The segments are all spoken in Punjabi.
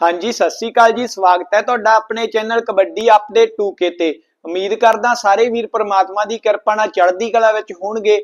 ਹਾਂਜੀ, ਸਤਿ ਸ੍ਰੀ ਅਕਾਲ ਜੀ, ਸਵਾਗਤ ਹੈ ਤੁਹਾਡਾ ਆਪਣੇ ਚੈਨਲ ਕਬੱਡੀ ਅਪਡੇਟ 2K ਤੇ। ਉਮੀਦ ਕਰਦਾ ਸਾਰੇ ਵੀਰ ਪਰਮਾਤਮਾ ਦੀ ਕਿਰਪਾ ਨਾਲ ਚੜ੍ਹਦੀ ਕਲਾ ਵਿੱਚ ਹੋਣਗੇ।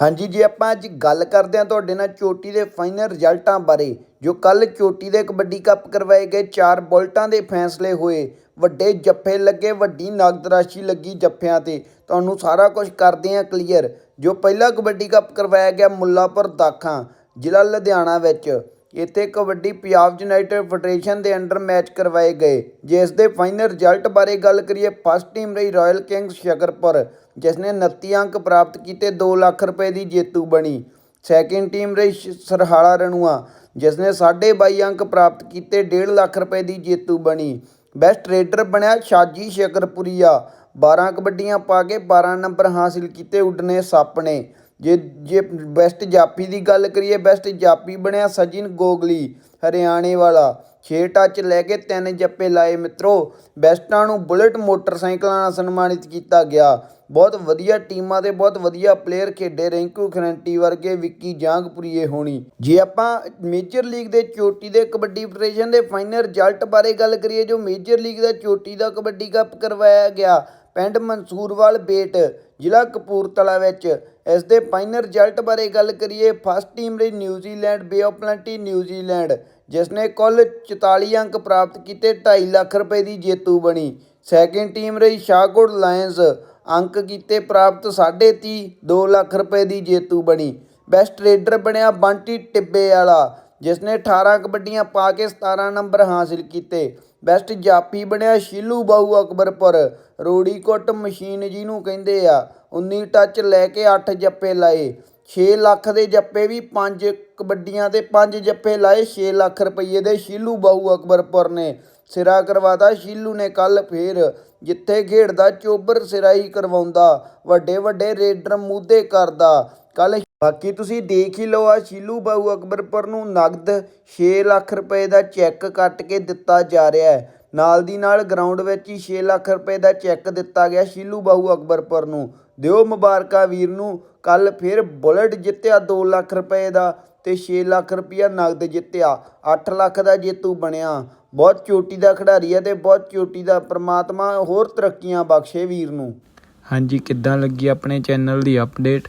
ਹਾਂਜੀ ਜੀ, ਆਪਾਂ ਅੱਜ ਗੱਲ ਕਰਦੇ ਹਾਂ ਤੁਹਾਡੇ ਨਾਲ ਚੋਟੀ ਦੇ ਫਾਈਨਲ ਰਿਜ਼ਲਟਾਂ ਬਾਰੇ, ਜੋ ਕੱਲ ਚੋਟੀ ਦੇ ਕਬੱਡੀ ਕੱਪ ਕਰਵਾਏ ਗਏ ਚਾਰ ਬੁਲਟਾਂ ਦੇ ਫੈਸਲੇ ਹੋਏ। ਵੱਡੇ ਜੱਫੇ ਲੱਗੇ, ਵੱਡੀ ਨਗਦ ਰਾਸ਼ੀ ਲੱਗੀ ਜੱਫਿਆਂ ਤੇ। ਤੁਹਾਨੂੰ ਸਾਰਾ ਕੁਝ ਕਰਦੇ ਹਾਂ ਕਲੀਅਰ। ਜੋ ਪਹਿਲਾ ਕਬੱਡੀ ਕੱਪ ਕਰਵਾਇਆ ਗਿਆ ਮੁੱਲਾਪੁਰ ਦਾਖਾਂ, ਜ਼ਿਲ੍ਹਾ ਲੁਧਿਆਣਾ ਵਿੱਚ। ਇੱਥੇ ਕਬੱਡੀ ਪੰਜਾਬ ਯੂਨਾਈਟਿਡ ਫੈਡਰੇਸ਼ਨ ਦੇ ਅੰਡਰ ਮੈਚ ਕਰਵਾਏ ਗਏ, ਜਿਸ ਦੇ ਫਾਈਨਲ ਰਿਜ਼ਲਟ ਬਾਰੇ ਗੱਲ ਕਰੀਏ, ਫਸਟ ਟੀਮ ਰਹੀ ਰਾਇਲ ਕਿੰਗਸ ਸ਼ਕਰਪੁਰ ਜਿਸ ਨੇ 29 ਅੰਕ ਪ੍ਰਾਪਤ ਕੀਤੇ 2 ਲੱਖ ਰੁਪਏ ਦੀ ਜੇਤੂ ਬਣੀ। ਸੈਕਿੰਡ ਟੀਮ ਰਹੀ ਸਰਹਾਲਾ ਰਣੂਆ ਜਿਸ ਨੇ 22.5 ਅੰਕ ਪ੍ਰਾਪਤ ਕੀਤੇ 1.5 ਲੱਖ ਰੁਪਏ ਦੀ ਜੇਤੂ ਬਣੀ। ਬੈਸਟ ਰੇਡਰ ਬਣਿਆ ਸ਼ਾਜੀ ਸ਼ਕਰਪੁਰੀਆ 12 ਕਬੱਡੀਆਂ ਪਾ ਕੇ 12 ਨੰਬਰ ਹਾਸਿਲ ਕੀਤੇ ਉੱਡਨੇ ਸੱਪ ਨੇ। ਜੇ ਜੇ ਬੈਸਟ ਜਾਪੀ ਦੀ ਗੱਲ ਕਰੀਏ ਬੈਸਟ ਜਾਪੀ ਬਣਿਆ ਸਜਿਨ ਗੋਗਲੀ, ਹਰਿਆਣੇ ਵਾਲਾ। 6 ਟੱਚ ਲੈ ਕੇ ਤਿੰਨ ਜੱਪੇ ਲਾਏ ਮਿੱਤਰੋ। ਬੈਸਟਾਂ ਨੂੰ ਬੁਲਟ ਮੋਟਰਸਾਈਕਲਾਂ ਨਾਲ ਸਨਮਾਨਿਤ ਕੀਤਾ ਗਿਆ। ਬਹੁਤ ਵਧੀਆ ਟੀਮਾਂ ਦੇ, ਬਹੁਤ ਵਧੀਆ ਪਲੇਅਰ ਖੇਡੇ ਰਿੰਕੂ ਖਰੰਟੀ ਵਰਗੇ, ਵਿੱਕੀ ਜਾਂਗਪੁਰੀਏ ਹੋਣੀ। ਜੇ ਆਪਾਂ ਮੇਜਰ ਲੀਗ ਦੇ ਚੋਟੀ ਦੇ ਕਬੱਡੀ ਫੈਡਰੇਸ਼ਨ ਦੇ ਫਾਈਨਲ ਰਿਜ਼ਲਟ ਬਾਰੇ ਗੱਲ ਕਰੀਏ, ਜੋ ਮੇਜਰ ਲੀਗ ਦਾ ਚੋਟੀ ਦਾ ਕਬੱਡੀ ਕੱਪ ਕਰਵਾਇਆ ਗਿਆ, ਪਿੰਡ ਮਨਸੂਰਵਾਲ ਬੇਟ, ਜ਼ਿਲ੍ਹਾ ਕਪੂਰਥਲਾ ਵਿੱਚ। ਇਸ ਦੇ ਫਾਈਨਲ ਰਿਜ਼ਲਟ ਬਾਰੇ ਗੱਲ ਕਰੀਏ, ਫਸਟ ਟੀਮ ਰਹੀ New Zealand bay of plenty New Zealand ਜਿਸ ਨੇ ਕੁੱਲ 44 ਅੰਕ ਪ੍ਰਾਪਤ ਕੀਤੇ 2.5 ਲੱਖ ਰੁਪਏ ਦੀ ਜੇਤੂ ਬਣੀ। ਸੈਕਿੰਡ ਟੀਮ ਰਹੀ ਸ਼ਾਹਕੋਟ ਲਾਇਨਸ ਅੰਕ ਕੀਤੇ ਪ੍ਰਾਪਤ 30.5 2 ਲੱਖ ਰੁਪਏ ਦੀ ਜੇਤੂ ਬਣੀ। ਬੈਸਟ ਰੇਡਰ ਬਣਿਆ ਬੰਟੀ ਟਿੱਬੇ ਵਾਲਾ ਜਿਸ ਨੇ 18 ਕਬੱਡੀਆਂ ਪਾ ਕੇ 17 ਨੰਬਰ ਹਾਸਿਲ ਕੀਤੇ। ਬੈਸਟ ਜਾਪੀ ਬਣਿਆ ਸ਼ੀਲੂ ਬਾਹੂ ਅਕਬਰਪੁਰ। ਰੋੜੀ ਕੁੱਟ ਮਸ਼ੀਨ ਜਿਹਨੂੰ ਕਹਿੰਦੇ ਆ 19 ਟੱਚ ਲੈ ਕੇ 8 ਜੱਪੇ ਲਾਏ। 6 ਲੱਖ ਦੇ ਜੱਪੇ ਵੀ 5 ਕਬੱਡੀਆਂ ਦੇ 5 ਜੱਪੇ ਲਾਏ। 6 ਲੱਖ ਰੁਪਏ ਦੇ ਸ਼ੀਲੂ ਬਾਹੂ ਅਕਬਰਪੁਰ ਨੇ। ਸਿਰਾ ਕਰਵਾਤਾ ਸ਼ੀਲੂ ਨੇ ਕੱਲ ਫੇਰ। ਜਿੱਥੇ ਖੇਡਦਾ ਚੋਬਰ ਸਿਰਾ ਹੀ ਕਰਵਾਉਂਦਾ ਵੱਡੇ ਵੱਡੇ ਰੇਡਰ ਮੂਧੇ ਕਰਦਾ। ਕੱਲ ਬਾਕੀ ਤੁਸੀਂ ਦੇਖ ਹੀ ਲਓ ਆ ਸ਼ੀਲੂ ਬਾਹੂ ਅਕਬਰਪੁਰ ਨੂੰ ਨਗਦ 6 ਲੱਖ ਰੁਪਏ ਦਾ ਚੈੱਕ ਕੱਟ ਕੇ ਦਿੱਤਾ ਜਾ ਰਿਹਾ ਹੈ। ਨਾਲ ਦੀ ਨਾਲ ਗਰਾਊਂਡ ਵਿੱਚ ਹੀ 6 ਲੱਖ ਰੁਪਏ ਦਾ ਚੈੱਕ ਦਿੱਤਾ ਗਿਆ ਸ਼ੀਲੂ ਬਾਹੂ ਅਕਬਰਪੁਰ ਨੂੰ। ਦਿਓ ਮੁਬਾਰਕਾਂ ਵੀਰ ਨੂੰ। ਕੱਲ ਫਿਰ ਬੁਲਟ ਜਿੱਤਿਆ 2 ਲੱਖ ਰੁਪਏ ਦਾ ਤੇ 6 ਲੱਖ ਰੁਪਇਆ ਨਗਦ ਜਿੱਤਿਆ। 8 ਲੱਖ ਦਾ ਜੇਤੂ ਬਣਿਆ। ਬਹੁਤ ਚੋਟੀ ਦਾ ਖਿਡਾਰੀ ਹੈ ਤੇ ਬਹੁਤ ਚੋਟੀ ਦਾ ਪ੍ਰਮਾਤਮਾ ਹੋਰ ਤਰੱਕੀਆਂ ਬਖਸ਼ੇ ਵੀਰ ਨੂੰ। ਹਾਂਜੀ, ਕਿੱਦਾਂ ਲੱਗੀ ਆਪਣੇ ਚੈਨਲ ਦੀ ਅਪਡੇਟ